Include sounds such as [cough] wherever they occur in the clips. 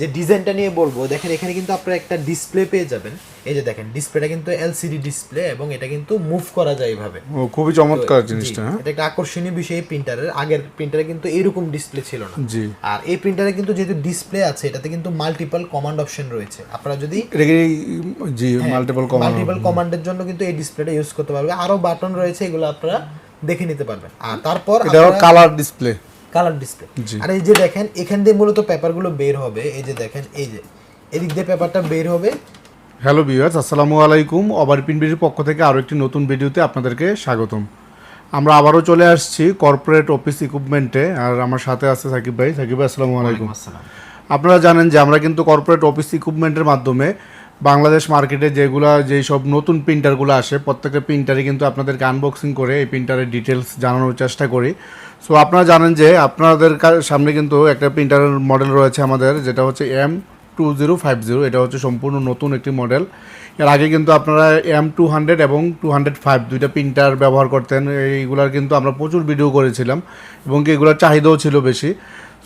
যে ডিজাইনটা নিয়ে বলব দেখেন এখানে কিন্তু আপনারা একটা ডিসপ্লে পেয়ে যাবেন। এই যে দেখেন ডিসপ্লেটা কিন্তু এলসিডি ডিসপ্লে এবং এটা কিন্তু মুভ করা যায় এইভাবে ও খুবই চমৎকার জিনিসটা হ্যাঁ? এটা একটা আকর্ষণীয় বিষয় এই প্রিন্টারের আগের প্রিন্টারে কিন্তু এরকম ডিসপ্লে ছিল না। জি। আর এই প্রিন্টারে কিন্তু যেহেতু ডিসপ্লে আছে এটাতে কিন্তু মাল্টিপল কমান্ড অপশন রয়েছে। আপনারা যদি জি মাল্টিপল কমান্ড মাল্টিপল কমান্ডের জন্য কিন্তু এই ডিসপ্লেটা ইউজ করতে পারবে। আরও বাটন রয়েছে এগুলো আপনারা দেখে নিতে পারবেন। আর তারপর এটা কালার ডিসপ্লে কালার ডিসপ্লে আর এই যে দেখেন এখান দিয়ে মূলত পেপারগুলো বের হবে। এই যে দেখেন এই যে এদিক দিয়ে পেপারটা বের হবে। হ্যালো ভিউয়ার্স আসসালামু আলাইকুম। অবারপিন বিডির পক্ষ থেকে আরও একটি নতুন ভিডিওতে আপনাদেরকে স্বাগতম। আমরা আবারও চলে আসছি কর্পোরেট অফিস ইকুইপমেন্টে আর আমার সাথে আছে সাকিব ভাই। সাকিব ভাই আসসালামু আলাইকুম। আসসালাম। আপনারা জানেন যে আমরা কিন্তু কর্পোরেট অফিস ইকুইপমেন্টের মাধ্যমে বাংলাদেশ মার্কেটে যেগুলা যেই সব নতুন প্রিন্টারগুলো আসে প্রত্যেকটা প্রিন্টারে কিন্তু আপনাদেরকে আনবক্সিং করে এই প্রিন্টারের ডিটেলস জানানোর চেষ্টা করি। সো আপনারা জানেন যে আপনাদের সামনে কিন্তু একটা প্রিন্টারের মডেল রয়েছে আমাদের, যেটা হচ্ছে M two zero five zero এটা হচ্ছে সম্পূর্ণ নতুন একটি মডেল এর আগে কিন্তু আপনারা এম টু হান্ড্রেড এবং টু হান্ড্রেড ফাইভ দুইটা প্রিন্টার ব্যবহার করতেন। এইগুলার কিন্তু আমরা প্রচুর ভিডিও করেছিলাম এবং কি এগুলোর চাহিদাও ছিল বেশি।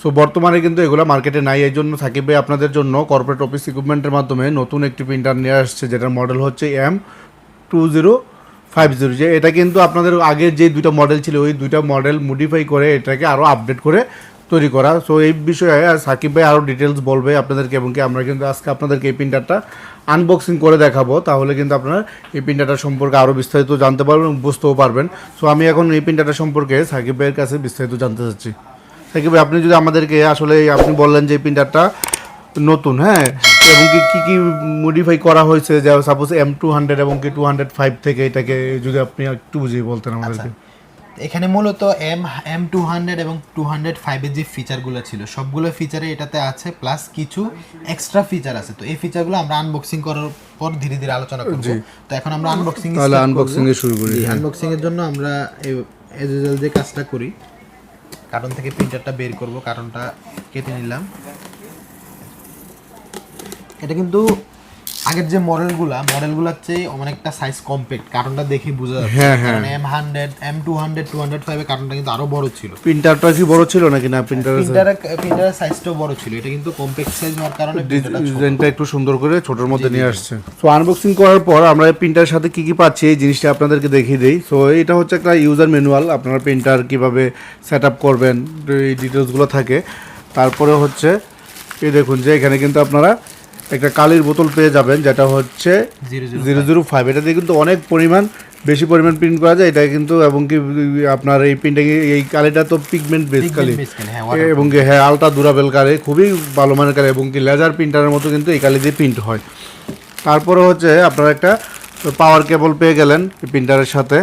সো বর্তমানে কিন্তু এগুলো মার্কেটে নাই, এই জন্য ভাই আপনাদের জন্য কর্পোরেট অফিস ইকুইপমেন্টের মাধ্যমে নতুন একটি প্রিন্টার নিয়ে আসছে, যেটার মডেল হচ্ছে M two zero five zero যে এটা কিন্তু আপনাদের আগের যে দুইটা মডেল ছিল, ওই দুইটা মডেল মডিফাই করে এটাকে আরও আপডেট করে তৈরি করা। সো এই বিষয়ে সাকিব ভাই আরও ডিটেলস বলবে আপনাদেরকে এবং কি আমরা কিন্তু আজকে আপনাদেরকে এই প্রিন্টারটা আনবক্সিং করে দেখাবো। তাহলে কিন্তু আপনারা এই প্রিন্টারটা সম্পর্কে আরও বিস্তারিত জানতে পারবেন বুঝতেও পারবেন। সো আমি এখন এই প্রিন্টারটা সম্পর্কে সাকিব ভাইয়ের কাছে বিস্তারিত জানতে চাচ্ছি। সাকিব ভাই, আপনি যদি আমাদেরকে আসলে, আপনি বললেন যে প্রিন্টারটা নতুন হ্যাঁ? এবং কি কি কি মডিফাই করা হয়েছে? যা সাপোজ এম টু হান্ড্রেড এবং কি টু হান্ড্রেড ফাইভ থেকে এটাকে যদি আপনি একটু বুঝিয়ে বলতেন আমাদেরকে। এখানে মূলত এম এম টু হান্ড্রেড এবং টু হান্ড্রেড ফাইভের যে ফিচারগুলো ছিল সবগুলো ফিচারে এটাতে আছে প্লাস কিছু এক্সট্রা ফিচার আছে। তো এই ফিচারগুলো আমরা আনবক্সিং করার পর ধীরে ধীরে আলোচনা করব। তো এখন আমরা আনবক্সিং তাহলে আনবক্সিং এ শুরু করি আনবক্সিং এর জন্য আমরা এজ ইউজুয়াল যে কাজটা করি কার্টন থেকে প্রিন্টারটা বের করব কার্টনটা কেটে নিলাম। এটা কিন্তু আগের যে মডেলগুলা মডেলগুলোর চেয়ে অনেকটা সাইজ কম্প্যাক্ট কার্টনটা দেখে বোঝা যাচ্ছে। হ্যাঁ, হ্যাঁ। কারণ M hundred M two hundred two hundred ফাইভে কার্টনটা কিন্তু আরও বড় ছিল। প্রিন্টারটা কি বড় ছিল নাকি? না প্রিন্টারের প্রিন্টারের প্রিন্টারের সাইজটাও বড় ছিল। এটা কিন্তু কম্প্যাক্ট সাইজ হওয়ার কারণে ডিজাইনটা একটু সুন্দর করে ছোটোর মধ্যে নিয়ে আসছে। সো আনবক্সিং করার পর আমরা প্রিন্টারের সাথে কি কি পাচ্ছি এই জিনিসটা আপনাদেরকে দেখিয়ে দিই। সো এটা হচ্ছে একটা ইউজার ম্যানুয়াল আপনারা প্রিন্টার কীভাবে সেট আপ করবেন এই ডিটেলসগুলো থাকে। তারপরে হচ্ছে এই দেখুন যে এখানে কিন্তু আপনারা একটা কালির বোতল পেয়ে যাবেন যেটা হচ্ছে জিরো জিরো ফাইভ। এটা দিয়ে কিন্তু অনেক পরিমাণ বেশি পরিমাণ প্রিন্ট করা যায়। এটা কিন্তু এবং কি আপনার এই প্রিন্টিং এই কালিটা তো পিগমেন্ট বেস কালি। হ্যাঁ, এবং কি হ্যাঁ আলটা দুরাবেল কালি খুবই ভালো মানের কালি এবং কি লেজার প্রিন্টারের মতো কিন্তু এই কালি দিয়ে প্রিন্ট হয়। তারপরে হচ্ছে আপনারা একটা পাওয়ার কেবল পেয়ে গেলেন প্রিন্টারের সাথে।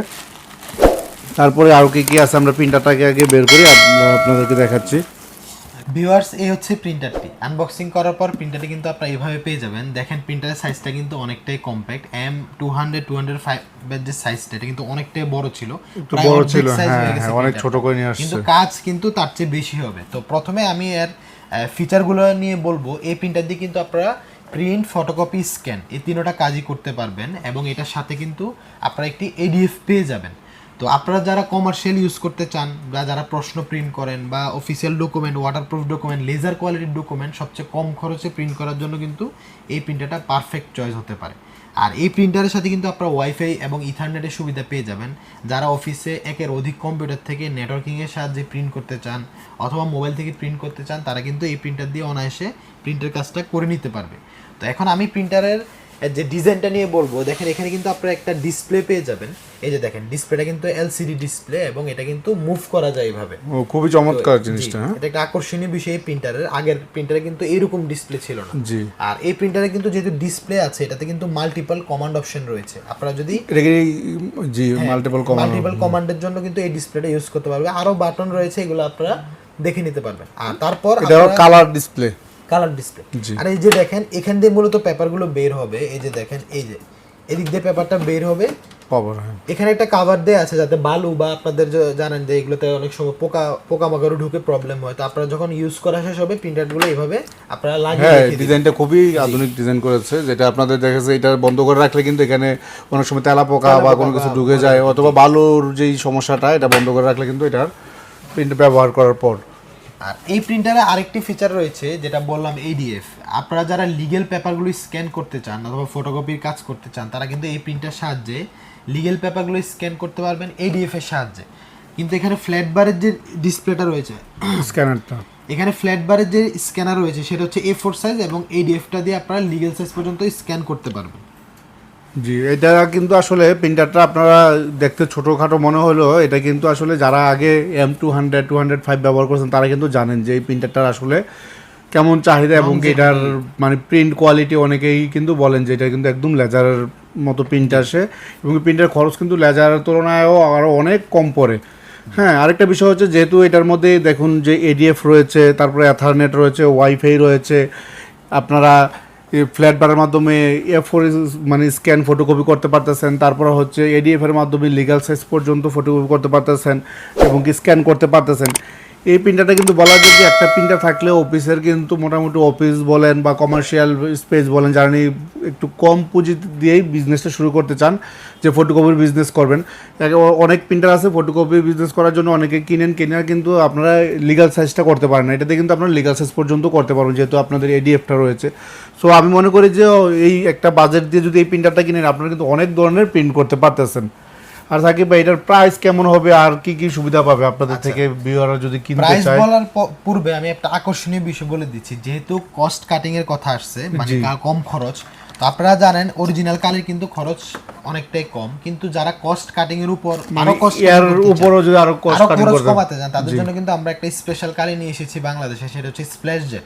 তারপরে আরও কি কী আছে আমরা প্রিন্টারটাকে আগে বের করি আপনাদেরকে দেখাচ্ছি। ভিউয়ার্স এই হচ্ছে প্রিন্টারটি আনবক্সিং করার পর প্রিন্টারটি কিন্তু আপনারা এইভাবে পেয়ে যাবেন। দেখেন প্রিন্টারের সাইজটা কিন্তু অনেকটাই compact M two hundred two hundred ফাইভের যে সাইজটা এটা কিন্তু অনেকটাই বড় ছিল। বড় ছিল, হ্যাঁ, হ্যাঁ, অনেক ছোট করে নিয়ে কিন্তু কাজ কিন্তু তার চেয়ে বেশি হবে। তো প্রথমে আমি এর ফিচারগুলো নিয়ে বলব। এই প্রিন্টার দিয়ে কিন্তু আপনারা প্রিন্ট ফটোকপি স্ক্যান এই তিনোটা কাজই করতে পারবেন এবং এটার সাথে কিন্তু আপনারা একটি এডিএফ পেয়ে যাবেন। তো আপনারা যারা কমার্শিয়াল ইউজ করতে চান বা যারা প্রশ্ন প্রিন্ট করেন বা official document waterproof document laser কোয়ালিটির ডকুমেন্ট সবচেয়ে কম খরচে প্রিন্ট করার জন্য কিন্তু এই প্রিন্টারটা পারফেক্ট চয়েস হতে পারে। আর এই প্রিন্টারের সাথে কিন্তু আপনারা ওয়াইফাই এবং ইথারনেটের সুবিধা পেয়ে যাবেন। যারা অফিসে একের অধিক কম্পিউটার থেকে নেটওয়ার্কিংয়ের সাহায্যে প্রিন্ট করতে চান অথবা মোবাইল থেকে প্রিন্ট করতে চান, তারা কিন্তু এই প্রিন্টার দিয়ে অনায়াসে প্রিন্টের কাজটা করে নিতে পারবে। তো এখন আমি প্রিন্টারের যে ডিজাইনটা নিয়ে বলব দেখেন এখানে কিন্তু আপনারা একটা ডিসপ্লে পেয়ে যাবেন। এই যে দেখেন ডিসপ্লেটা কিন্তু এলসিডি ডিসপ্লে এবং এটা কিন্তু মুভ করা যায় এইভাবে ও খুবই চমৎকার জিনিসটা হ্যাঁ? এটা একটা আকর্ষণীয় বিষয় এই প্রিন্টারের আগের প্রিন্টারে কিন্তু এরকম ডিসপ্লে ছিল না। জি। আর এই প্রিন্টারে কিন্তু যেহেতু ডিসপ্লে আছে এটাতে কিন্তু মাল্টিপল কমান্ড অপশন রয়েছে। আপনারা যদি জি মাল্টিপল কমান্ড মাল্টিপল কমান্ডের জন্য কিন্তু এই ডিসপ্লেটা ইউজ করতে পারবে। আরও বাটন রয়েছে এগুলো আপনারা দেখে নিতে পারবেন। আর তারপর এটা কালার ডিসপ্লে কালার ডিসপ্লে আর এই যে দেখেন এখান দিয়ে মূলত পেপারগুলো বের হবে। এই যে দেখেন এই যে এদিক দিয়ে পেপারটা বের হবে। হ্যাঁ। এখানে একটা কাভার দেয়া আছে যাতে বালু বা আপনাদের জানেন যে এগুলোতে অনেক সময় পোকা পোকামাকড় ঢুকে প্রবলেম হয়। তো আপনারা যখন ইউজ করা শেষ হবে প্রিন্টারগুলো এইভাবে আপনারা লাগিয়ে হ্যাঁ। ডিজাইনটা খুবই আধুনিক ডিজাইন করেছে যেটা আপনাদের দেখেছে এটা বন্ধ করে রাখলে কিন্তু এখানে অনেক সময় তেলা পোকা বা কোনো কিছু ঢুকে যায় অথবা বালুর যেই সমস্যাটা এটা বন্ধ করে রাখলে কিন্তু এটার প্রিন্ট ব্যবহার করার পর। আর এই প্রিন্টারে আরেকটি ফিচার রয়েছে যেটা বললাম এডিএফ আপনারা যারা লিগেল পেপারগুলো স্ক্যান করতে চান অথবা ফটোকপির কাজ করতে চান তারা কিন্তু এই প্রিন্টার সাহায্যে লিগেল পেপারগুলো স্ক্যান করতে পারবেন এডিএফ এর সাহায্যে। কিন্তু এখানে ফ্ল্যাট বারের যে ডিসপ্লেটা রয়েছে [clears throat] স্ক্যানারটা এখানে ফ্ল্যাট বারের যে স্ক্যানার রয়েছে সেটা হচ্ছে এ ফোর সাইজ এবং এডিএফটা দিয়ে আপনারা লিগেল সাইজ পর্যন্ত স্ক্যান করতে পারবেন। জি এটা কিন্তু আসলে প্রিন্টারটা আপনারা দেখতে ছোটোখাটো মনে হলো এটা কিন্তু আসলে যারা আগে M two hundred two hundred five ব্যবহার করছেন তারা কিন্তু জানেন যে এই প্রিন্টারটার আসলে কেমন চাহিদা এবং এটার মানে প্রিন্ট কোয়ালিটি অনেকেই কিন্তু বলেন যে এটা কিন্তু একদম লেজারের মতো প্রিন্ট আসে এবং প্রিন্টের খরচ কিন্তু লেজারের তুলনায়ও আরও অনেক কম পড়ে। হ্যাঁ আরেকটা বিষয় হচ্ছে যেহেতু এটার মধ্যে দেখুন যে এডিএফ রয়েছে তারপরে অ্যাথারনেট রয়েছে ওয়াইফাই রয়েছে আপনারা ফ্ল্যাট বারের মাধ্যমে এ ফোর মানে স্ক্যান ফটোকপি করতে পারতেছেন, তারপর হচ্ছে এডিএফ এর মাধ্যমে লিগাল সাইজ পর্যন্ত ফটোকপি করতে পারতেছেন এবং স্ক্যান করতে পারতেছেন। এই প্রিন্টারটা কিন্তু বলা যায় যে একটা প্রিন্টার থাকলে অফিসের কিন্তু মোটামুটি অফিস বলেন বা কমার্শিয়াল স্পেস বলেন, যারা একটু কম পুঁজি দিয়েই বিজনেসটা শুরু করতে চান, যে ফটোকপির বিজনেস করবেন। অনেক প্রিন্টার আছে ফটোকপি বিজনেস করার জন্য অনেকে কিনেন কিনে কিন্তু আপনারা লিগাল সাইজটা করতে পারেন না। এটাতে কিন্তু আপনারা লিগাল সাইজ পর্যন্ত করতে পারবেন, যেহেতু আপনাদের এডিএফটা রয়েছে। সো আমি মনে করি যে, এই একটা বাজেট দিয়ে যদি এই প্রিন্টারটা কিনেন, আপনারা কিন্তু অনেক ধরনের প্রিন্ট করতে পারতেছেন। আর সাকিব ভাই এটার প্রাইস কেমন হবে আর কি কি সুবিধা পাবে আপনাদের থেকে ভিউয়াররা যদি কিনতে চায়? প্রাইস বলার পূর্বে আমি একটা আকর্ষণীয় বিষয় বলে দিচ্ছি যেহেতু কস্ট কাটিং এর কথা আসছে মানে কম খরচ তো আপনারা জানেন অরিজিনাল কালের কিন্তু খরচ অনেকটাই কম কিন্তু যারা কস্ট কাটিং এর উপর মানে আরও কস্ট এর উপরও যদি আরও cutting খরচ করতে- কমাতে চান তাদের জন্য কিন্তু আমরা একটা স্পেশাল কালি নিয়ে এসেছি বাংলাদেশে সেটা হচ্ছে স্প্ল্যাশ জেট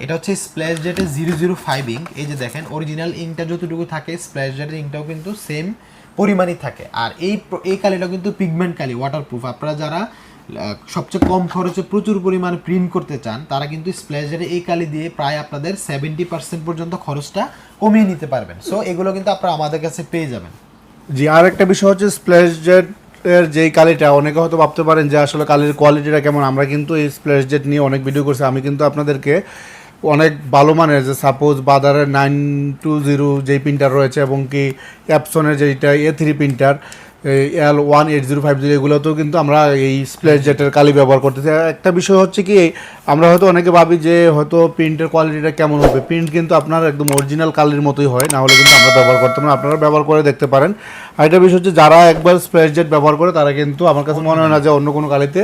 এটা হচ্ছে স্প্ল্যাশ জেটের জিরো জিরো ফাইভ ইঙ্ক এই যে দেখেন অরিজিনাল ইঙ্কটা যতটুকু থাকে স্প্ল্যাশ জেটের ইঙ্কটাও কিন্তু সেম পরিমাণই থাকে। আর এই এই কালিটা কিন্তু পিগমেন্ট কালি ওয়াটারপ্রুফ আপনারা যারা সবচেয়ে কম খরচে প্রচুর পরিমাণে প্রিন্ট করতে চান, তারা কিন্তু স্প্ল্যাশ জেটের এই কালি দিয়ে প্রায় আপনাদের সেভেন্টি পার্সেন্ট পর্যন্ত খরচটা কমিয়ে নিতে পারবেন। সো এগুলো কিন্তু আপনারা আমাদের কাছে পেয়ে যাবেন। জি আর একটা বিষয় হচ্ছে স্প্ল্যাশ জেট এর যেই কালিটা, অনেকে হয়তো ভাবতে পারেন যে আসলে কালির কোয়ালিটিটা কেমন। আমরা কিন্তু এই স্প্ল্যাশ নিয়ে অনেক ভিডিও করছি। আমি কিন্তু আপনাদেরকে অনেক ভালো মানের, যে সাপোজ বাজারের নাইন টু জিরো যেই প্রিন্টার রয়েছে এবং কি অ্যাপসনের যেইটা A three printer L one eight zero five zero এগুলোতেও কিন্তু আমরা এই স্প্ল্যাশ জেটের কালি ব্যবহার করতেছি। একটা বিষয় হচ্ছে কি, আমরা হয়তো অনেকে ভাবি যে হয়তো প্রিন্টের কোয়ালিটিটা কেমন হবে। প্রিন্ট কিন্তু আপনার একদম অরিজিনাল কালির মতোই হয়, না হলে কিন্তু আমরা ব্যবহার করতাম না। আপনারা ব্যবহার করে দেখতে পারেন। আর একটা বিষয় হচ্ছে যারা একবার স্প্ল্যাশ জেট ব্যবহার করে, তারা কিন্তু আমার কাছে মনে হয় না যে অন্য কোনো কালিতে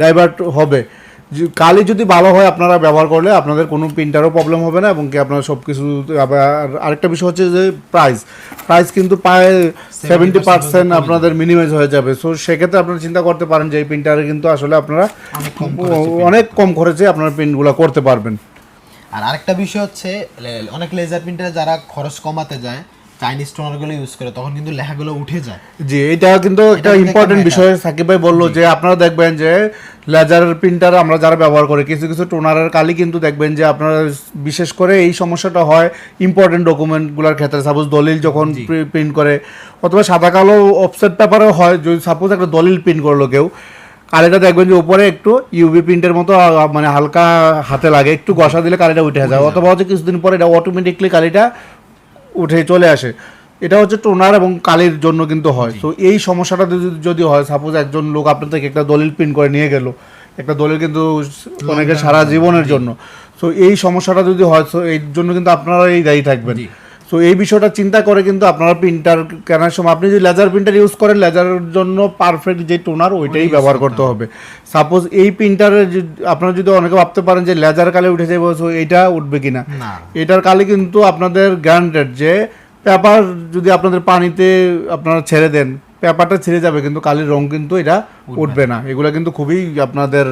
ডাইভার্ট হবে। কালি যদি ভালো হয় আপনারা ব্যবহার করলে আপনাদের কোনো প্রিন্টারও প্রবলেম হবে না এবং কি আপনারা সব কিছু আবার আরেকটা বিষয় হচ্ছে যে প্রাইস প্রাইস কিন্তু প্রায় সেভেন্টি পার্সেন্ট আপনাদের মিনিমাইজ হয়ে যাবে। সো সেক্ষেত্রে আপনারা চিন্তা করতে পারেন যে এই প্রিন্টারে কিন্তু আসলে আপনারা অনেক কম খরচে আপনারা প্রিন্টগুলো করতে পারবেন। আর আরেকটা বিষয় হচ্ছে অনেক লেজার প্রিন্টারে যারা খরচ কমাতে যায় চাইনিজ টোনারগুলো ইউজ করে তখন কিন্তু লেখাগুলো উঠে যায়। জি এটা কিন্তু একটা ইম্পর্টেন্ট বিষয় সাকিব ভাই বলল যে আপনারা দেখবেন যে লেজারের প্রিন্টার আমরা যারা ব্যবহার করি কিছু কিছু টোনারের কালি কিন্তু দেখবেন যে আপনারা বিশেষ করে এই সমস্যাটা হয় ইম্পর্টেন্ট ডকুমেন্টগুলোর ক্ষেত্রে। সাপোজ দলিল যখন প্রিন্ট করে অথবা সাদা কালো অফসেট পেপারও হয় যদি সাপোজ একটা দলিল প্রিন্ট করল কেউ কালিটা দেখবেন যে উপরে একটু ইউভি প্রিন্টের মতো মানে হালকা হাতে লাগে একটু ঘষা দিলে কালিটা উঠে যায়। অথবা হচ্ছে কিছুদিন পরে এটা অটোমেটিকলি কালিটা উঠে চলে আসে। এটা হচ্ছে টোনার এবং কালির জন্য কিন্তু হয়। তো এই সমস্যাটা যদি যদি হয় সাপোজ একজন লোক আপনার থেকে একটা দলিল প্রিন্ট করে নিয়ে গেল একটা দলিল কিন্তু অনেকের সারা জীবনের জন্য। তো এই সমস্যাটা যদি হয় তো এর জন্য কিন্তু আপনারা এই দায়ী থাকবেন। তো এই বিষয়টা চিন্তা করে কিন্তু আপনারা প্রিন্টার কেনার সময় আপনি যদি লেজার প্রিন্টার ইউজ করেন লেজারের জন্য পারফেক্ট যে টোনার ওইটাই ব্যবহার করতে হবে। সাপোজ এই প্রিন্টারে আপনারা যদি অনেকে ভাবতে পারেন যে লেজার কালে উঠে যাবে সো এইটা উঠবে কিনা? না। এটার কালে কিন্তু আপনাদের গ্যারান্টেড যে পেপার যদি আপনাদের পানিতে আপনারা ছেড়ে দেন পেপারটা ছিঁড়ে যাবে কিন্তু কালির রং কিন্তু এটা উঠবে না। এগুলো কিন্তু খুবই আপনাদের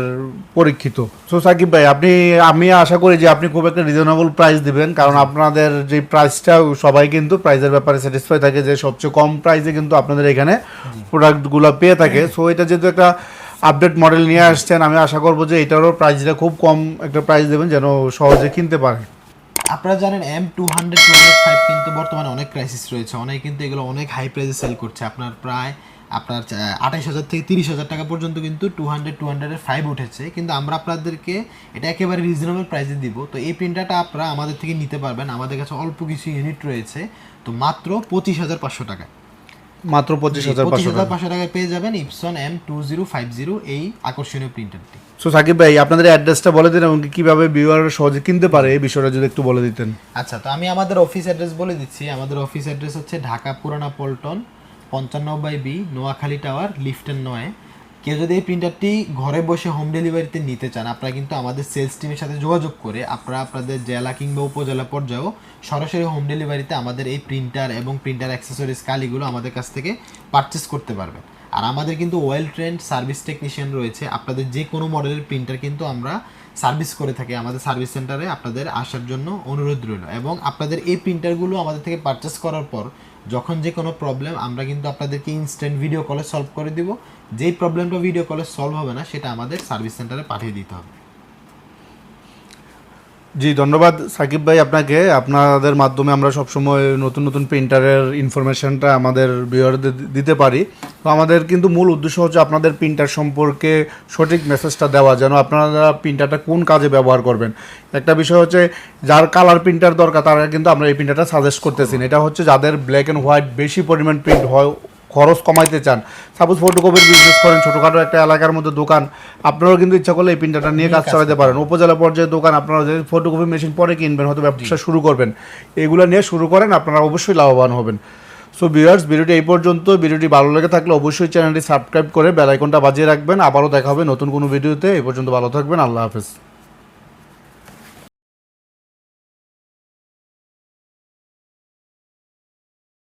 পরীক্ষিত। সো সাকিব ভাই আপনি আমি আশা করি যে আপনি খুব একটা রিজনেবল প্রাইস দিবেন কারণ আপনাদের যে প্রাইসটা সবাই কিন্তু প্রাইসের ব্যাপারে স্যাটিসফাই থাকে যে সবচেয়ে কম প্রাইসে কিন্তু আপনাদের এখানে প্রোডাক্টগুলো পেয়ে থাকে। সো এটা যেহেতু একটা আপডেট মডেল নিয়ে আসছেন আমি আশা করব যে এটারও প্রাইসটা খুব কম একটা প্রাইস দেবেন যেন সহজে কিনতে পারে আপনারা জানেন M two hundred two five কিন্তু বর্তমানে অনেক ক্রাইসিস রয়েছে। অনেক কিন্তু এগুলো অনেক হাই প্রাইসে সেল করছে। আপনার প্রায়, আপনার আঠাইশ হাজার থেকে তিরিশ হাজার টাকা পর্যন্ত কিন্তু টু হান্ড্রেড টু হান্ড্রেডের ফাইভ উঠেছে। কিন্তু আমরা আপনাদেরকে এটা একেবারে রিজনেবল প্রাইসে দিব। তো এই প্রিন্টারটা আপনারা আমাদের থেকে নিতে পারবেন। আমাদের কাছে অল্প কিছু ইউনিট রয়েছে। তো মাত্র পঁচিশ হাজার পাঁচশো টাকা মাত্র পঁচিশ হাজার পঁচিশ হাজার টাকা। পাঁচশো টাকায় পেয়ে যাবেন Epson M two zero five zero এই আকর্ষণীয় প্রিন্টারটি সো সাকিব ভাই আপনাদের অ্যাড্রেসটা বলে দিন এবং কীভাবে ভিউয়ার সহজে কিনতে পারে এই বিষয়টা যদি একটু বলে দিতেন। আচ্ছা তো আমি আমাদের অফিস অ্যাড্রেস বলে দিচ্ছি। আমাদের অফিস অ্যাড্রেস হচ্ছে ঢাকা পুরানা পল্টন পঞ্চান্ন বাই বি নোয়াখালী টাওয়ার লিফটেন নয়। কেউ যদি এই প্রিন্টারটি ঘরে বসে হোম ডেলিভারিতে নিতে চান, আপনারা কিন্তু আমাদের সেলস টিমের সাথে যোগাযোগ করে আপনারা আপনাদের জেলা কিংবা উপজেলা পর্যায়েও সরাসরি হোম ডেলিভারিতে আমাদের এই প্রিন্টার এবং প্রিন্টার অ্যাক্সেসরিজ কালিগুলো আমাদের কাছ থেকে পারচেস করতে পারবেন। আর আমাদের কিন্তু ওয়েল ট্রেন্ড সার্ভিস টেকনিশিয়ান রয়েছে। আপনাদের যে কোনো মডেলের প্রিন্টার কিন্তু আমরা সার্ভিস করে থাকি। আমাদের সার্ভিস সেন্টারে আপনাদের আসার জন্য অনুরোধ রইল। এবং আপনাদের এই প্রিন্টারগুলো আমাদের থেকে পারচেস করার পর যখন যে কোনো প্রবলেম আমরা কিন্তু আপনাদেরকে ইনস্ট্যান্ট ভিডিও কলে সলভ করে দিব। যেই প্রবলেমটা ভিডিও কলে সলভ হবে না, সেটা আমাদের সার্ভিস সেন্টারে পাঠিয়ে দিতে হবে। জি, ধন্যবাদ। সাকিব ভাই, আপনাকে, আপনাদের মাধ্যমে আমরা সবসময় নতুন নতুন প্রিন্টারের ইনফরমেশনটা আমাদের ভিউয়ারদের দিতে পারি। তো আমাদের কিন্তু মূল উদ্দেশ্য হচ্ছে আপনাদের প্রিন্টার সম্পর্কে সঠিক মেসেজটা দেওয়া যেন আপনারা প্রিন্টারটা কোন কাজে ব্যবহার করবেন। একটা বিষয় হচ্ছে যার কালার প্রিন্টার দরকার তারা কিন্তু আমরা এই প্রিন্টারটা সাজেস্ট করতেছি এটা হচ্ছে যাদের ব্ল্যাক অ্যান্ড হোয়াইট বেশি পরিমাণ প্রিন্ট হয় খরচ কমাইতে চান। সাপোজ ফটোকপির বিজনেস করেন ছোটোখাটো একটা এলাকার মধ্যে দোকান আপনারাও কিন্তু ইচ্ছা করলে এই প্রিন্টারটা নিয়ে কাজ চালাতে পারেন। উপজেলা পর্যায়ে দোকান আপনারা যে ফটোকপি মেশিন পরে কিনবেন হয়তো ব্যবসা শুরু করবেন। এগুলো নিয়ে শুরু করেন আপনারা অবশ্যই লাভবান হবেন। সো ভিউয়ার্স ভিডিওটি এই পর্যন্ত। ভিডিওটি ভালো লেগে থাকলে অবশ্যই চ্যানেলটি সাবস্ক্রাইব করে বেলাইকনটা বাজিয়ে রাখবেন। আবারও দেখা হবে নতুন কোনো ভিডিওতে। এই পর্যন্ত ভালো থাকবেন। আল্লাহ হাফেজ।